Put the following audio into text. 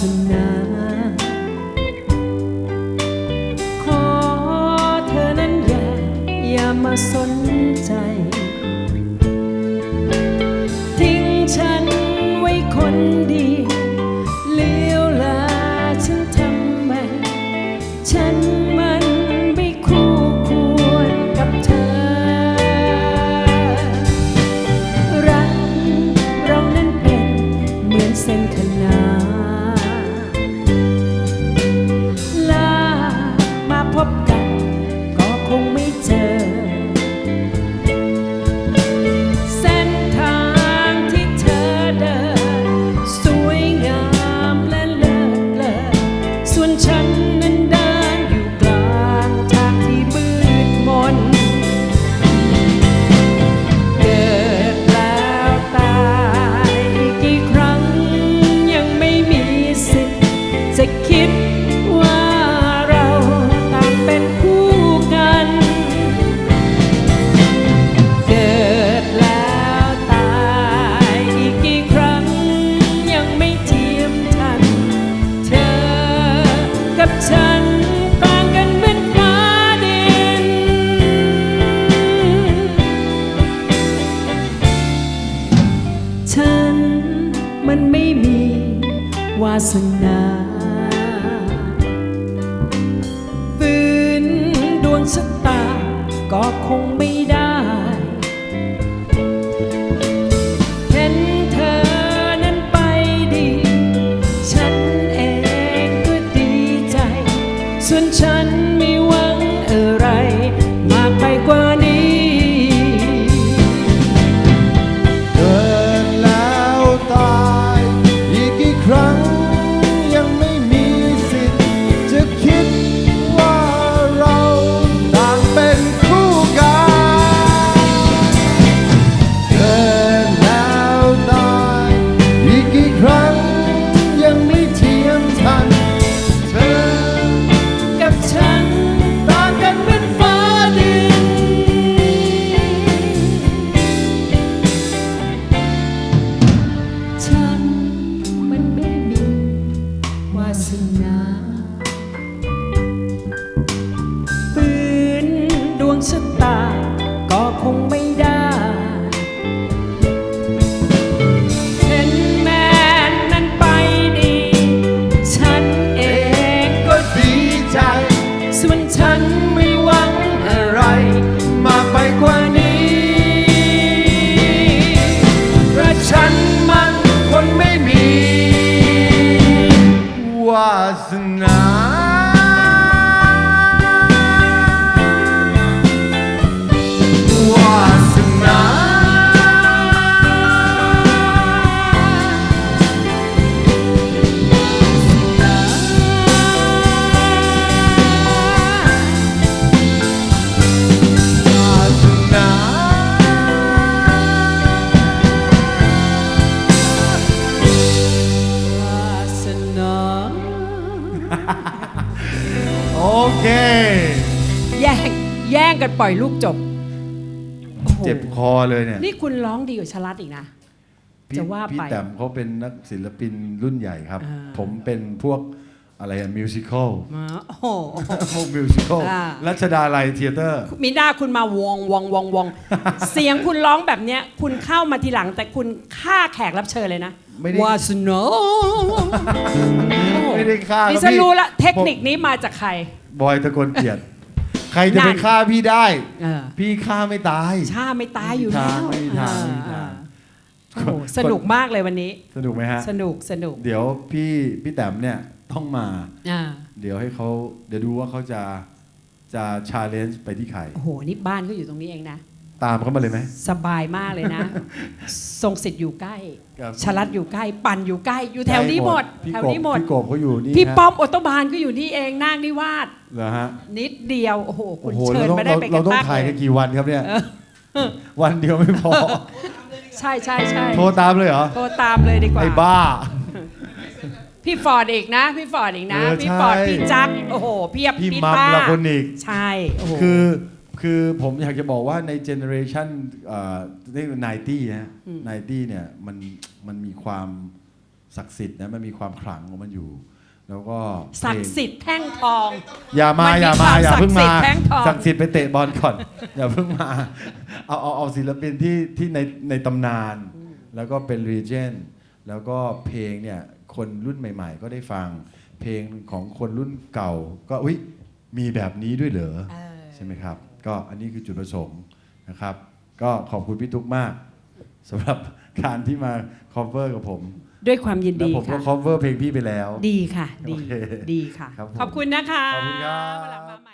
สนาขอเธอนั้นอย่า อย่ามาสนใจ ทิ้งฉันไว้คนเดียวเลี้ยวลาฉันทำไม ฉันมันไม่คู่ควรกับเธอ รักเรานั้นเป็นเหมือนเส้นขนาน สนาฝืนดวงชะตาก็คงไม่ได้ เห็นเธอนั้นไปดี ฉันเองก็ดีใจ ส่วนฉัน คงไม่ เค แย่งแย่งกันปล่อยลูกจบโอ้โหเจ็บคอเลยเนี่ยนี่คุณร้องดีกว่าชลัดอีกนะ พี่จะว่าพี่ไป แต้มเขาเป็นนักศิลปินรุ่นใหญ่ครับ อ่า ผมเป็นพวกอะไรอะมิวสิควลมาโอ้โห พวกมิวสิควลอ่า รัชดาลัยเทเตอร์มีหน้าคุณมาวองวองวองวอง เสียงคุณร้องแบบเนี้ย คุณเข้ามาทีหลังแต่คุณฆ่าแขกรับเชิญเลยนะไม่ได้ วาสนาไม่ได้ฆ่าดิครับฉันพี่รู้ละเทคนิคนี้มาจากใคร บอยตะโกนเกลียดใครจะนั่ไปนฆ่าพี่ได้ เออพี่ฆ่าไม่ตาย ชาไม่ตายอยู่แล้วไม่มีทางไม่มีทางเออโอ้โหสนุกมากเลยวันนี้ สนุกไหมฮะ สนุกสนุกเดี๋ยวพี่พี่แต้มเนี่ยต้องมา อ่าเดี๋ยวให้เขาเดี๋ยวดูว่าเขาจะจะชาเลนจ์ไปที่ใคร โอ้โหนี่บ้านก็อยู่ตรงนี้เองนะ ตามเขามาเลยไหม สบายมากเลยนะ ทรงสิทธิ์อยู่ใกล้ครับ ชลัดอยู่ใกล้ ปั่นอยู่ใกล้ อยู่แถวนี้หมด พี่แถวกบนี้หมด พี่กบเขาอยู่นี่พี่ฮะป้อมออโตบานก็อยู่นี่เองนาคนิวาสเหรอฮะนิดเดียว โอ้โห คุโอ้ณโหเชิเราญต้องไม่ได้เราไปกัเรานต้องมากถ่ายเลกันยกี่วันครับเนี่ยเออวันเดียวไม่พอ ใช่ใช่ใช่โทรตามเลยเหรอ โทรตามเลยดีกว่า ไอ้บ้า พี่ฟอร์ดอีกนะ พี่ฟอร์ดอีกนะ เออพี่ฟอร์ดใช่ พี่จักรโอ้โห เพียบพี่พี่มัมต้าละคนอีก ใช่ โอ้โห คือ คือผมอยากจะบอกว่าในเจเนอเรชันเอ่อนี่ไนตี้ฮะไนตี้เนี่ยมันมันมีความศักดิ์สิทธิ์นะมันมีความขลังของมันอยู่ แล้วก็เพลงศักดิ์สิทธิ์แท่งทอง อย่ามามันมีอย่าคมาวามอย่าเพิ่งมาศักดิ์สิทธิ์แท่งทองศักดิ์สิทธิ์ไปเตะบอลก่อนอย่าเพิ่งมาเอาเอาเอาศิลปินที่ที่ในในตำนาน แล้วก็เป็นรีเจนแล้วก็เพลงเนี่ยคนรุ่นใหม่ ๆ ก็ได้ฟังเพลงของคนรุ่นเก่า ก็อุ้ยมีแบบนี้ด้วยเหรอเออใช่ไหมครับ ก็อันนี้คือจุดประสงค์นะครับ ก็ขอบคุณพี่ตุ๊กมากสำหรับการที่มา cover กับผมด้วยความยินแล้วดีผมก็ค่ะ cover เพลงพี่ไปแล้ว ดีค่ะ ดี โอเคดีค่ะ ครับผมขอบคุณนะคะขอบคุณครับ วันหลังมาใหม่